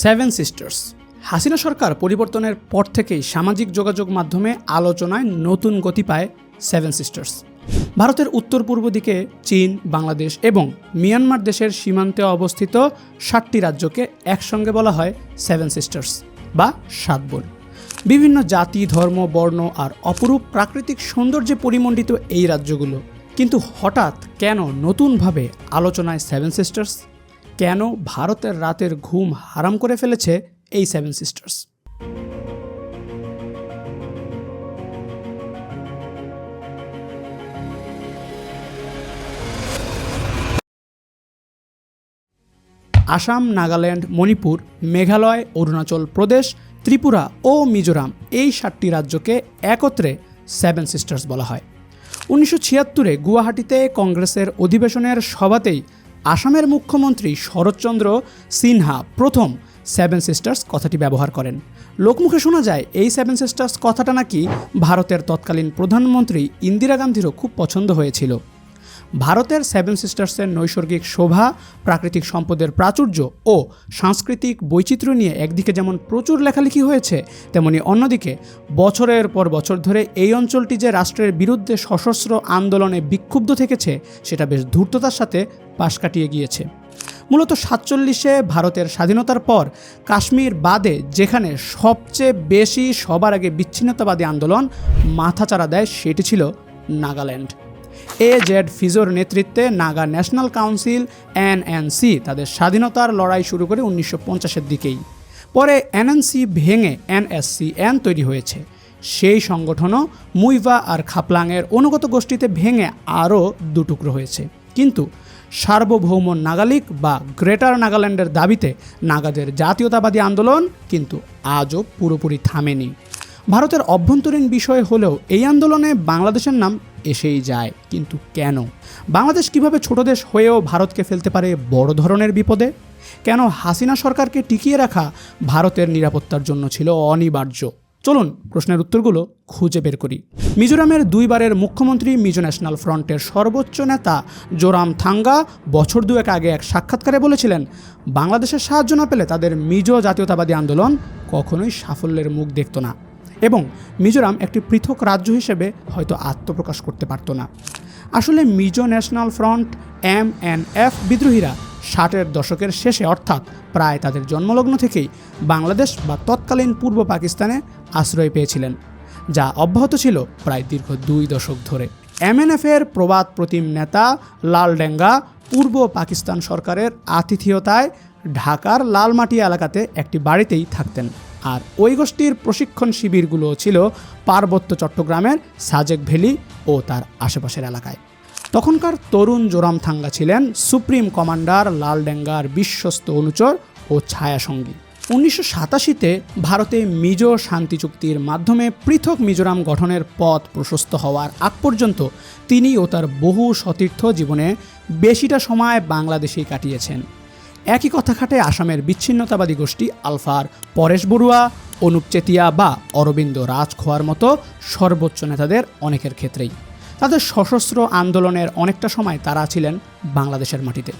Seven sisters. Hasina সরকার পরিবর্তনের পর থেকেই সামাজিক যোগাযোগ মাধ্যমে আলোচনায় নতুন গতি পায় সেভেন সিস্টার্স। ভারতের উত্তর পূর্ব দিকে চীন, বাংলাদেশ এবং মিয়ানমার দেশের সীমান্তে অবস্থিত সাতটি রাজ্যকে একসঙ্গে বলা হয় সেভেন সিস্টার্স বা সাত বোন। বিভিন্ন জাতি, ধর্ম, বর্ণ আর অপরূপ প্রাকৃতিক সৌন্দর্যে পরিমণ্ডিত এই রাজ্যগুলো। কিন্তু হঠাৎ কেন নতুনভাবে আলোচনায় সেভেন সিস্টার্স? কেন ভারতের রাতের ঘুম হারাম করে ফেলেছে এই সেভেন সিস্টার্স আসাম, নাগাল্যান্ড, মণিপুর, মেঘালয়, অরুণাচল প্রদেশ, ত্রিপুরা ও মিজোরাম এই সাতটি রাজ্যকে একত্রে সেভেন সিস্টার্স বলা হয়। উনিশশো ছিয়াত্তরে গুয়াহাটিতে কংগ্রেসের অধিবেশনের সভাতেই আসামের মুখ্যমন্ত্রী শরৎচন্দ্র সিনহা প্রথম সেভেন সিস্টার্স কথাটি ব্যবহার করেন। লোকমুখে শোনা যায়, এই সেভেন সিস্টার্স কথাটা নাকি ভারতের তৎকালীন প্রধানমন্ত্রী ইন্দিরা গান্ধীরও খুব পছন্দ হয়েছিল। ভারতের সেভেন সিস্টার্সের নৈসর্গিক শোভা, প্রাকৃতিক সম্পদের প্রাচুর্য ও সাংস্কৃতিক বৈচিত্র্য নিয়ে একদিকে যেমন প্রচুর লেখালেখি হয়েছে, তেমনি অন্যদিকে বছরের পর বছর ধরে এই অঞ্চলটি যে রাষ্ট্রের বিরুদ্ধে সশস্ত্র আন্দোলনে বিক্ষুব্ধ থেকেছে, সেটা বেশ ধূর্ততার সাথে পাশ কাটিয়ে গিয়েছে। মূলত সাতচল্লিশে ভারতের স্বাধীনতার পর কাশ্মীর বাদে যেখানে সবচেয়ে বেশি সবার আগে বিচ্ছিন্নতাবাদী আন্দোলন মাথাচাড়া দেয় সেটি ছিল নাগাল্যান্ড। এ জেড ফিজোর নেতৃত্বে নাগা ন্যাশনাল কাউন্সিল এনএনসি তাদের স্বাধীনতার লড়াই শুরু করে উনিশশো পঞ্চাশের দিকেই। পরে এনএনসি ভেঙে এনএসসি এন তৈরি হয়েছে। সেই সংগঠনও মুইভা আর খাপলাংয়ের অনুগত গোষ্ঠীতে ভেঙে আরও দুটুকরো হয়েছে। কিন্তু সার্বভৌম নাগালিক বা গ্রেটার নাগাল্যান্ডের দাবিতে নাগাদের জাতীয়তাবাদী আন্দোলন কিন্তু আজও পুরোপুরি থামেনি। ভারতের অভ্যন্তরীণ বিষয় হলেও এই আন্দোলনে বাংলাদেশের নাম এসেই যায়। কিন্তু কেন? বাংলাদেশ কীভাবে ছোট দেশ হয়েও ভারতকে ফেলতে পারে বড় ধরনের বিপদে? কেন হাসিনা সরকারকে টিকিয়ে রাখা ভারতের নিরাপত্তার জন্য ছিল অনিবার্য? চলুন প্রশ্নের উত্তরগুলো খুঁজে বের করি। মিজোরামের দুইবারের মুখ্যমন্ত্রী মিজো ন্যাশনাল ফ্রন্টের সর্বোচ্চ নেতা জোরাম থাঙ্গা বছর দুয়েক আগে এক সাক্ষাৎকারে বলেছিলেন, বাংলাদেশের সাহায্য না পেলে তাদের মিজো জাতীয়তাবাদী আন্দোলন কখনোই সাফল্যের মুখ দেখত না। এবং মিজোরাম একটি পৃথক রাজ্য হিসেবে হয়তো আত্মপ্রকাশ করতে পারত না। আসলে Mizo national front, M N F বিদ্রোহীরা ষাটের দশকের শেষে, অর্থাৎ প্রায় তাদের জন্মলগ্ন থেকেই বাংলাদেশ বা তৎকালীন পূর্ব পাকিস্তানে আশ্রয় পেয়েছিলেন, যা অব্যাহত ছিল প্রায় দীর্ঘ দুই দশক ধরে। এমএনএফের প্রবাদ প্রতিম নেতা লাল ডেঙ্গা পূর্ব পাকিস্তান সরকারের আতিথেয়তায় ঢাকার লালমাটি এলাকাতে একটি বাড়িতেই থাকতেন। আর ওই গোষ্ঠীর প্রশিক্ষণ শিবিরগুলো ছিল পার্বত্য চট্টগ্রামের সাজেক ভ্যালি ও তার আশেপাশের এলাকায়। তখনকার তরুণ জোরাম থাঙ্গা ছিলেন সুপ্রিম কমান্ডার লালডেঙ্গার বিশ্বস্ত অনুচর ও ছায়াসঙ্গী। উনিশশো সাতাশিতে ভারতে মিজো শান্তি চুক্তির মাধ্যমে পৃথক মিজোরাম গঠনের পথ প্রশস্ত হওয়ার আগ পর্যন্ত তিনি ও তার বহু সতীর্থ জীবনে বেশিটা সময় বাংলাদেশেই কাটিয়েছেন। একই কথা খাটে আসামের বিচ্ছিন্নতাবাদী গোষ্ঠী আলফার পরেশ বড়ুয়া, অনুপ চেতিয়া বা অরবিন্দ রাজখোয়ার মতো সর্বোচ্চ নেতাদের অনেকের ক্ষেত্রেই। তাদের সশস্ত্র আন্দোলনের অনেকটা সময় তারা ছিলেন বাংলাদেশের মাটিতে।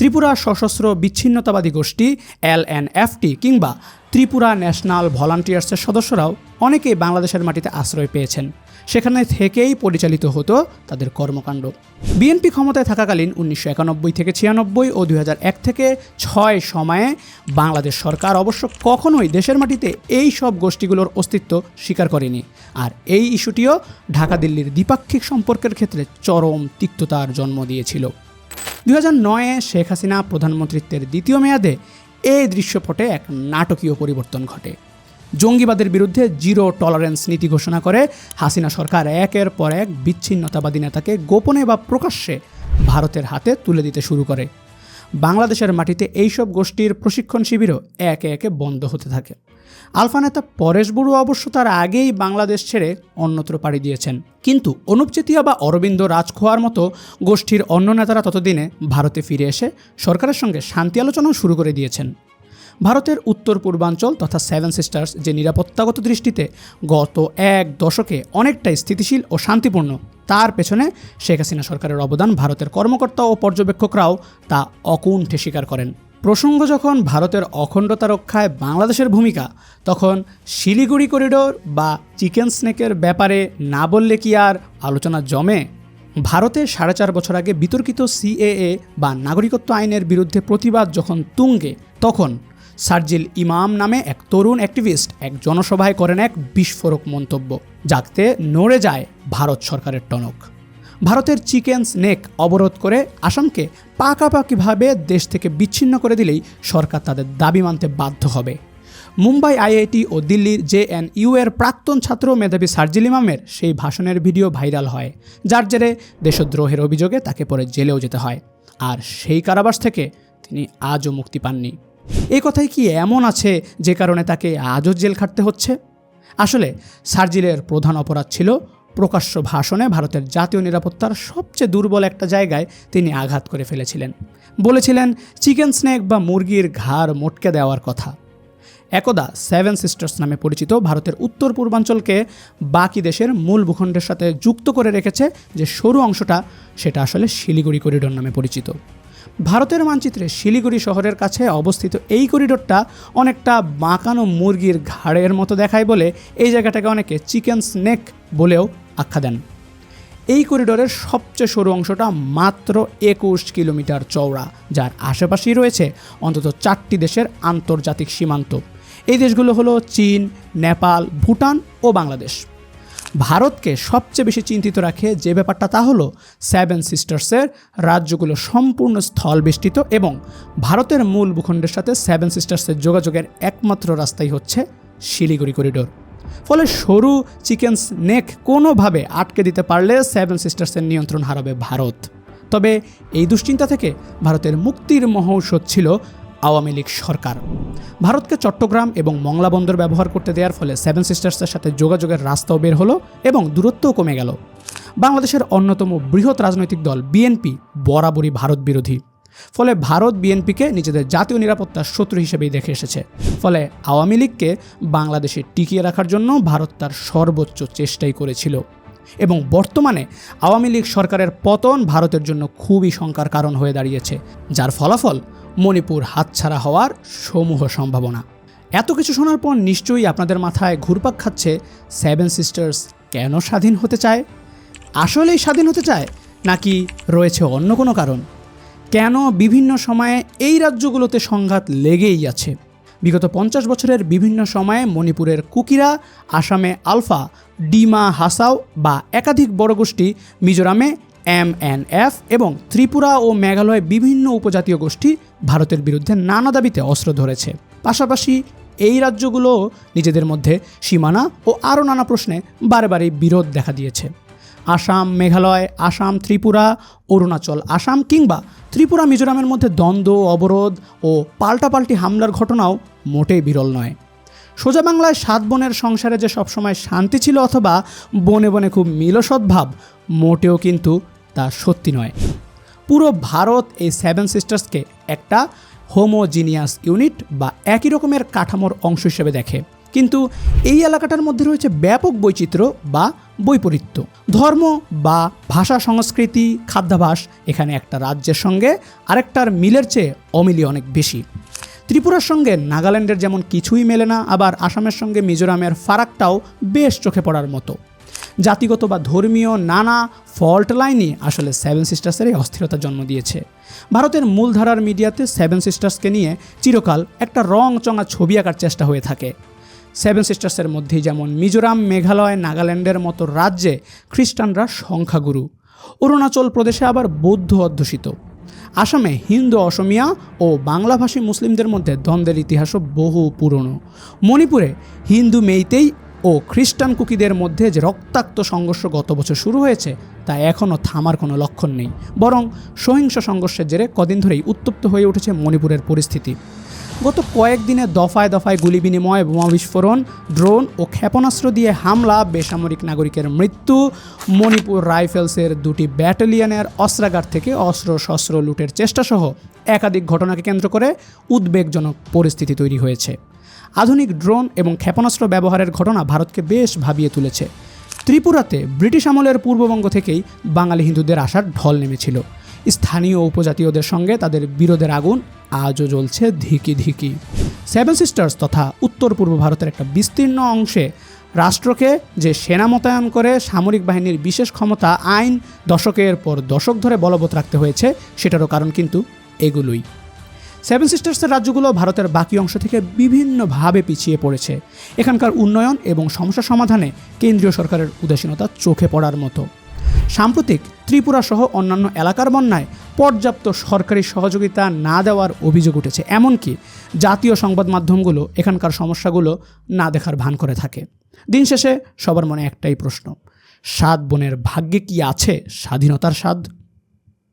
ত্রিপুরা সশস্ত্র বিচ্ছিন্নতাবাদী গোষ্ঠী, এল এন এফটি কিংবা ত্রিপুরা ন্যাশনাল ভলান্টিয়ার্সের সদস্যরাও অনেকেই বাংলাদেশের মাটিতে আশ্রয় পেয়েছেন। সেখানে থেকেই পরিচালিত হতো তাদের কর্মকাণ্ড। বিএনপি ক্ষমতায় থাকাকালীন উনিশশো একানব্বই থেকে ছিয়ানব্বই ও দুই এক থেকে ছয় সময়ে বাংলাদেশ সরকার অবশ্য কখনোই দেশের মাটিতে এই সব গোষ্ঠীগুলোর অস্তিত্ব স্বীকার করেনি। আর এই ইস্যুটিও ঢাকা দিল্লির দ্বিপাক্ষিক সম্পর্কের ক্ষেত্রে চরম তিক্ততার জন্ম দিয়েছিল। দুই হাজার নয়ে শেখ হাসিনা প্রধানমন্ত্রিত্বের দ্বিতীয় মেয়াদে এই দৃশ্যপটে এক নাটকীয় পরিবর্তন ঘটে। জঙ্গিবাদের বিরুদ্ধে জিরো টলারেন্স নীতি ঘোষণা করে হাসিনা সরকার একের পর এক বিচ্ছিন্নতাবাদী নেতাকে গোপনে বা প্রকাশ্যে ভারতের হাতে তুলে দিতে শুরু করে। বাংলাদেশের মাটিতে এইসব গোষ্ঠীর প্রশিক্ষণ শিবিরও একে একে বন্ধ হতে থাকে। আলফা নেতা পরেশ বড়ুয়া অবশ্য তার আগেই বাংলাদেশ ছেড়ে অন্যত্র পাড়ি দিয়েছেন। কিন্তু অনুপ চেতিয়া বা অরবিন্দ রাজখোয়ার মতো গোষ্ঠীর অন্য নেতারা ততদিনে ভারতে ফিরে এসে সরকারের সঙ্গে শান্তি আলোচনাও শুরু করে দিয়েছেন। ভারতের উত্তর পূর্বাঞ্চল তথা সেভেন সিস্টার্স যে নিরাপত্তাগত দৃষ্টিতে গত এক দশকে অনেকটাই স্থিতিশীল ও শান্তিপূর্ণ, তার পেছনে শেখ হাসিনা সরকারের অবদান ভারতের কর্মকর্তা ও পর্যবেক্ষকরাও তা অকুণ্ঠে স্বীকার করেন। প্রসঙ্গ যখন ভারতের অখণ্ডতা রক্ষায় বাংলাদেশের ভূমিকা, তখন শিলিগুড়ি করিডোর বা চিকেন স্নেকের ব্যাপারে না বললে কি আর আলোচনা জমে? ভারতে সাড়ে চার বছর আগে বিতর্কিত সিএএ বা নাগরিকত্ব আইনের বিরুদ্ধে প্রতিবাদ যখন তুঙ্গে, তখন সার্জিল ইমাম নামে এক তরুণ অ্যাক্টিভিস্ট এক জনসভায় করেন এক বিস্ফোরক মন্তব্য যাতে নড়ে যায় ভারত সরকারের টনক। ভারতের চিকেন স্নেক অবরোধ করে আসামকে পাকাপাকিভাবে দেশ থেকে বিচ্ছিন্ন করে দিলেই সরকার তাদের দাবি মানতে বাধ্য হবে। মুম্বাই, আইআইটি ও দিল্লির জে এন ইউ এর প্রাক্তন ছাত্র মেধাবী সার্জিল ইমামের সেই ভাষণের ভিডিও ভাইরাল হয়, যার জেরে দেশদ্রোহের অভিযোগে তাকে পরে জেলেও যেতে হয়। আর সেই কারাবাস থেকে তিনি আজও মুক্তি পাননি। এই কথাই কি এমন আছে যে কারণে তাকে আজও জেল খাটতে হচ্ছে? আসলে সার্জিলের প্রধান অপরাধ ছিল প্রকাশ্য ভাষণে ভারতের জাতীয় নিরাপত্তার সবচেয়ে দুর্বল একটা জায়গায় তিনি আঘাত করে ফেলেছিলেন। বলেছিলেন, চিকেন স্নেক বা মুরগির ঘাড় মোটকে দেওয়ার কথা। একদা সেভেন সিস্টার্স নামে পরিচিত ভারতের উত্তর পূর্বাঞ্চলকে বাকি দেশের মূল ভূখণ্ডের সাথে যুক্ত করে রেখেছে যে সরু অংশটা, সেটা আসলে শিলিগুড়ি করিডোর নামে পরিচিত। ভারতের মানচিত্রে শিলিগুড়ি শহরের কাছে অবস্থিত এই করিডোরটা অনেকটা বাঁকানো মুরগির ঘাড়ের মতো দেখায় বলে এই জায়গাটাকে অনেকে চিকেন স্নেক বলেও আখ্যা দেন। এই করিডোরের সবচেয়ে সরু অংশটা মাত্র একুশ কিলোমিটার চওড়া, যার আশেপাশেই রয়েছে অন্তত চারটি দেশের আন্তর্জাতিক সীমান্ত। এই দেশগুলো হলো চীন, নেপাল, ভুটান ও বাংলাদেশ। ভারতকে সবচেয়ে বেশি চিন্তিত রাখে যে ব্যাপারটা তা হলো সেভেন সিস্টার্সের রাজ্যগুলো সম্পূর্ণ স্থলবেষ্টিত এবং ভারতের মূল ভূখণ্ডের সাথে সেভেন সিস্টার্সের যোগাযোগের একমাত্র রাস্তাই হচ্ছে শিলিগুড়ি করিডোর ফলে সরু চিকেন নেক কোনোভাবে আটকে দিতে পারলে সেভেন সিস্টার্সের নিয়ন্ত্রণ হারাবে ভারত। তবে এই দুশ্চিন্তা থেকে ভারতের মুক্তির মহৌষধ ছিল আওয়ামী লীগ সরকার। ভারতকে চট্টগ্রাম এবং মংলা বন্দর ব্যবহার করতে দেওয়ার ফলে সেভেন সিস্টার্সের সাথে যোগাযোগের রাস্তাও বের হলো এবং দূরত্বও কমে গেল। বাংলাদেশের অন্যতম বৃহৎ রাজনৈতিক দল বিএনপি বরাবরই ভারত বিরোধী। ফলে ভারত বিএনপিকে নিজেদের জাতীয় নিরাপত্তার শত্রু হিসেবেই দেখে এসেছে। ফলে আওয়ামী লীগকে বাংলাদেশে টিকিয়ে রাখার জন্য ভারত তার সর্বোচ্চ চেষ্টাই করেছিল। এবং বর্তমানে আওয়ামী লীগ সরকারের পতন ভারতের জন্য খুবই শঙ্কার কারণ হয়ে দাঁড়িয়েছে। যার ফলাফল মণিপুর হাতছাড়া হওয়ার সমূহ সম্ভাবনা। এত কিছু শোনার পর নিশ্চয়ই আপনাদের মাথায় ঘুরপাক খাচ্ছে সেভেন সিস্টার্স কেন স্বাধীন হতে চায়? আসলেই স্বাধীন হতে চায় নাকি রয়েছে অন্য কোনো কারণ? কেন বিভিন্ন সময়ে এই রাজ্যগুলোতে সংঘাত লেগেই আছে? বিগত পঞ্চাশ বছরের বিভিন্ন সময়ে মণিপুরের কুকিরা, আসামে আলফা, ডিমা হাসাও বা একাধিক বড় গোষ্ঠী মিজোরামে এম এন এফ এবং ত্রিপুরা ও মেঘালয়ে বিভিন্ন উপজাতীয় গোষ্ঠী ভারতের বিরুদ্ধে নানা দাবিতে অস্ত্র ধরেছে। পাশাপাশি এই রাজ্যগুলো নিজেদের মধ্যে সীমানা ও আরও নানা প্রশ্নে বারে বারে বিরোধ দেখা দিয়েছে। আসাম, মেঘালয়, আসাম, ত্রিপুরা, অরুণাচল, আসাম কিংবা ত্রিপুরা, মিজোরামের মধ্যে দ্বন্দ্ব, অবরোধ ও পাল্টাপাল্টি হামলার ঘটনাও মোটেই বিরল নয়। সোজা বাংলায় সাত বোনের সংসারে যে সবসময় শান্তি ছিল অথবা বনে বনে খুব মিলসদ্ভাব মোটেও কিন্তু তা সত্যি নয়। পুরো ভারত এই সেভেন সিস্টার্সকে একটা হোমোজিনিয়াস ইউনিট বা একই রকমের কাঠামোর অংশ হিসেবে দেখে। কিন্তু এই এলাকাটার মধ্যে রয়েছে ব্যাপক বৈচিত্র্য বা বৈপরীত্য। ধর্ম বা ভাষা সংস্কৃতি, খাদ্যাভাস এখানে একটা রাজ্যের সঙ্গে আরেকটার মিলের চেয়ে অমিলি অনেক বেশি। ত্রিপুরার সঙ্গে নাগাল্যান্ডের যেমন কিছুই মেলে না, আবার আসামের সঙ্গে মিজোরামের ফারাকটাও বেশ চোখে পড়ার মতো। জাতিগত বা ধর্মীয় নানা ফল্ট লাইনই আসলে সেভেন সিস্টার্সের এই অস্থিরতার জন্ম দিয়েছে। ভারতের মূলধারার মিডিয়াতে সেভেন সিস্টার্সকে নিয়ে চিরকাল একটা রং চঙা ছবি আঁকার চেষ্টা হয়ে থাকে। সেভেন সিস্টার্সের মধ্যেই যেমন মিজোরাম, মেঘালয়, নাগাল্যান্ডের মতো রাজ্যে খ্রিস্টানরা সংখ্যাগুরু। অরুণাচল প্রদেশে আবার বৌদ্ধ অধ্যুষিত। আসামে হিন্দু, অসমিয়া ও বাংলাভাষী মুসলিমদের মধ্যে দ্বন্দ্বের ইতিহাসও বহু পুরনো। মণিপুরে হিন্দু মেইতেই ও খ্রিস্টান কুকিদের মধ্যে যে রক্তাক্ত সংঘর্ষ গত বছর শুরু হয়েছে, তা এখনও থামার কোনো লক্ষণ নেই। বরং সহিংস সংঘর্ষের জেরে কদিন ধরেই উত্তপ্ত হয়ে উঠেছে মণিপুরের পরিস্থিতি। গত কয়েকদিনে দফায় দফায় গুলি বিনিময়, বোমা বিস্ফোরণ, ড্রোন ও ক্ষেপণাস্ত্র দিয়ে হামলা, বেসামরিক নাগরিকের মৃত্যু। মণিপুর রাইফেলসের দুটি ব্যাটালিয়নের অস্ত্রাগার থেকে অস্ত্র শস্ত্র লুটের চেষ্টাসহ একাধিক ঘটনাকে কেন্দ্র করে উদ্বেগজনক পরিস্থিতি তৈরি হয়েছে। আধুনিক ড্রোন এবং ক্ষেপণাস্ত্র ব্যবহারের ঘটনা ভারতকে বেশ ভাবিয়ে তুলেছে। ত্রিপুরাতে ব্রিটিশ আমলের পূর্ববঙ্গ থেকেই বাঙালি হিন্দুদের আসার ঢল নেমেছিল। স্থানীয় উপজাতীয়দের সঙ্গে তাদের বিরোধের আগুন আজও জ্বলছে ধিকি ধিকি। সেভেন সিস্টার্স তথা উত্তর পূর্ব ভারতের একটা বিস্তীর্ণ অংশে রাষ্ট্রকে যে সেনা মোতায়েন করে সামরিক বাহিনীর বিশেষ ক্ষমতা, আইন দশকের পর দশক ধরে বলবৎ রাখতে হয়েছে, সেটারও কারণ কিন্তু এগুলোই। সেভেন সিস্টার্সের রাজ্যগুলো ভারতের বাকি অংশ থেকে বিভিন্নভাবে পিছিয়ে পড়েছে। এখানকার উন্নয়ন এবং সমস্যা সমাধানে কেন্দ্রীয় সরকারের উদাসীনতা চোখে পড়ার মতো। সাম্প্রতিক ত্রিপুরা সহ অন্যান্য এলাকার বন্যায় পর্যাপ্ত সরকারি সহযোগিতা না দেওয়ার অভিযোগ উঠেছে। এমনকি জাতীয় সংবাদ মাধ্যমগুলো এখানকার সমস্যাগুলো না দেখার ভান করে থাকে। দিন শেষে সবার মনে একটাই প্রশ্ন, সাত বোনের ভাগ্যে কি আছে স্বাধীনতার স্বাদ?